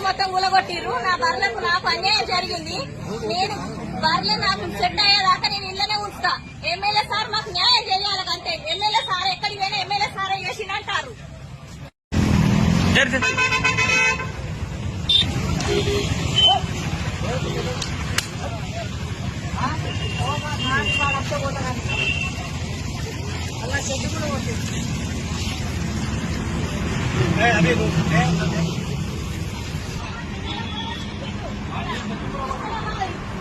చెట్టు మొత్తం కూలగొట్టిర్రు నా బర్లకు నాకు అన్యాయం జరిగింది. నేను బర్రెలు నాకు సెట్ అయ్యేదాకా నేను ఇళ్ళనే ఉంచుతా. ఎమ్మెల్యే సార్ మాకు న్యాయం చేయాలి అంతే ఎమ్మెల్యే సార్ ఎక్కడికి పోయినా ఎమ్మెల్యే సార్ చేసిందంటారు ఎట్టి కొట్టుడున్నది ఎమ్మెల్యే సార్ వచ్చినాకనే ఎమ్మెల్యే సార్ అవి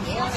చేయడం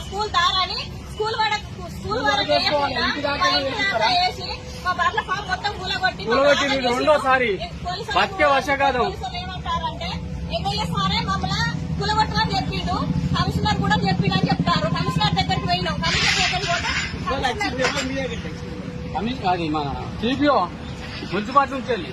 స్కూల్ దారని స్కూల్ స్కూల్ వేయకుండా మా వేసి బర్ల ఫామ్ మొత్తం కూలగొట్టి రెండోసారి. బతికే. పోలీసులు ఏమంటారంటే ఎమ్మెల్యే సారే మమ్మల్ని కూలగొట్టమని చెప్పిండు కమిషనర్ కూడా చెప్పిండు అని కమిషన్ అది మన టీపీఓ మున్సిపాలిటీ నుంచి వెళ్ళి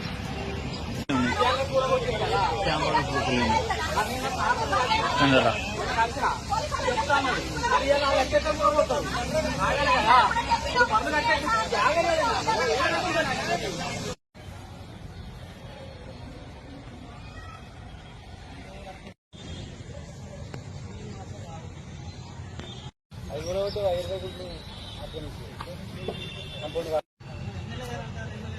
అది కూడా ఒకటి ఐదు రూపాయలు i'm going to